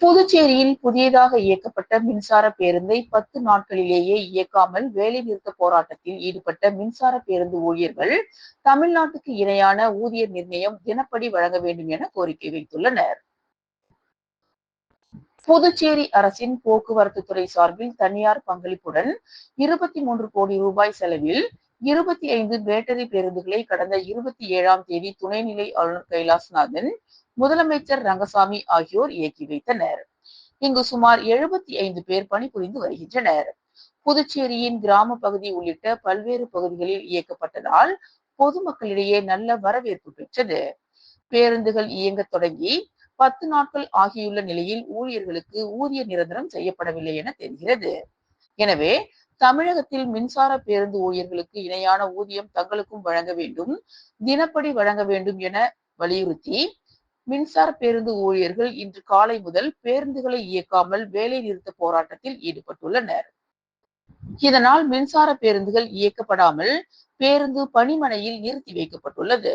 புதுச்சேரியில் புதியதாக இயக்கப்பட்ட மின்சார பேருந்தை பத்து நாட்களிலேயே இயக்காமல் வேலை நிறுத்த போராட்டத்தில் ஈடுபட்ட மின்சார பேருந்து ஊழியர்கள் தமிழ்நாட்டுக்கு இணையான ஊதிய நிர்ணயம் தினப்படி வழங்க வேண்டும் என கோரிக்கை வைத்துள்ளனர். புதுச்சேரி அரசின் போக்குவரத்து துறை சார்பில் தனியார் பங்களிப்புடன் இருபத்தி மூன்று கோடி ரூபாய் செலவில் இருபத்தி ஐந்து பேட்டரி பேருந்துகளை கடந்த இருபத்தி ஏழாம் தேதி துணைநிலை ஆளுநர் கைலாஸ்நாதன் முதலமைச்சர் ரங்கசாமி ஆகியோர் இயக்கி வைத்தனர். இங்கு சுமார் எழுபத்தி ஐந்து பேர் பணிபுரிந்து வருகின்றனர். புதுச்சேரியின் கிராம பகுதி உள்ளிட்ட பல்வேறு பகுதிகளில் இயக்கப்பட்டதால் பொதுமக்களிடையே நல்ல வரவேற்பு பெற்றது. பேருந்துகள் இயங்க தொடங்கி பத்து நாட்கள் ஆகியுள்ள நிலையில் ஊழியர்களுக்கு ஊதிய நிரந்தரம் செய்யப்படவில்லை என தெரிகிறது. எனவே தமிழகத்தில் மின்சார பேருந்து ஊழியர்களுக்கு இணையான ஊதியம் தங்களுக்கும் வழங்க வேண்டும் தினப்படி வழங்க வேண்டும் என வலியுறுத்தி மின்சார பேருந்து ஊழியர்கள் இன்று காலை முதல் பேருந்துகளை இயக்காமல் வேலை நிறுத்த போராட்டத்தில் ஈடுபட்டுள்ளனர். இதனால் மின்சார பேருந்துகள் இயக்கப்படாமல் பேருந்து பணிமனையில் நிறுத்தி வைக்கப்பட்டுள்ளது.